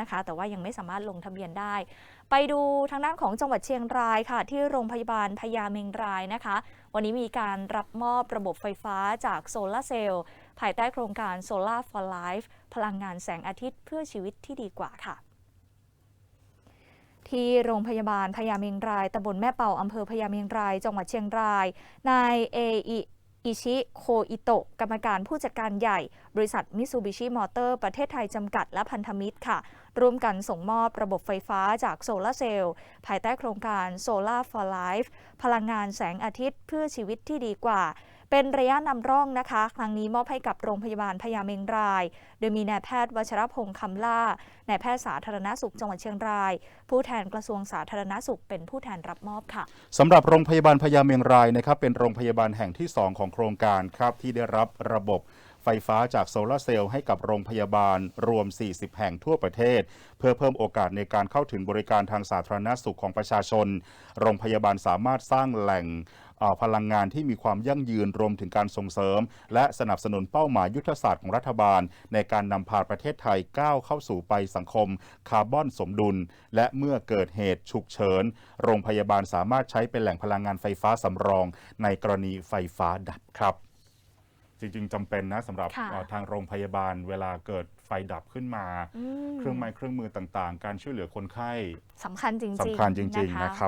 นะคะ แต่ว่ายังไม่สามารถลงทะเบียนได้ ไปดูทางด้านของจังหวัดเชียงรายค่ะ ที่โรงพยาบาลพญาเมงรายนะคะ วันนี้มีการรับมอบระบบไฟฟ้าจากโซลาร์เซลล์ภายใต้โครงการ Solar for Life พลังงานแสงอาทิตย์เพื่อชีวิตที่ดีกว่าค่ะ ที่โรงพยาบาลพญาเมงรายตำบลแม่เป่าอำเภอพญาเมงราย จังหวัดเชียงรายนายเอ อิชิโคอิโตะกรรมการผู้จัดการใหญ่ บริษัทมิซูบิชิมอเตอร์ประเทศไทยจำกัดและพันธมิตรค่ะ ร่วมกันส่งมอบระบบไฟฟ้าจากโซลาร์เซลล์ภายใต้โครงการ Solar for Life พลังงานแสงอาทิตย์เพื่อชีวิตที่ดีกว่า เป็นระยะนำร่องนะคะ ครั้งนี้มอบให้กับโรงพยาบาลพญาเมงราย โดยมีนายแพทย์วัชรพงษ์คำล่านายแพทย์สาธารณสุขจังหวัดเชียงราย ผู้แทนกระทรวงสาธารณสุขเป็นผู้แทนรับมอบค่ะสำหรับโรงพยาบาลพญาเมงรายนะครับเป็นโรงพยาบาลแห่งที่ 2 ของโครงการครับที่ได้รับระบบไฟฟ้าจากโซลาร์เซลล์ให้กับโรงพยาบาลรวม 40 แห่งทั่วประเทศ เพื่อเพิ่มโอกาสในการเข้าถึงบริการทางสาธารณสุขของประชาชน โรงพยาบาลสามารถสร้างแหล่ง พลังงานที่มีความยั่งยืนรวมถึงการส่งเสริม และสนับสนุนเป้าหมายยุทธศาสตร์ของรัฐบาล ในการนำพาประเทศไทยก้าวเข้าสู่ไปสังคมคาร์บอนสมดุล และเมื่อเกิดเหตุฉุกเฉิน โรงพยาบาลสามารถใช้เป็นแหล่งพลังงานไฟฟ้าสำรอง ในกรณีไฟฟ้าดับครับจริงๆจำเป็นนะสำหรับค่ะเอ่อทางโรงพยาบาลเวลาเกิดไฟดับขึ้นมาอืมเครื่องไม้เครื่องมือต่างๆ การช่วยเหลือคนไข้สำคัญจริงๆสำคัญจริงๆะนะครับ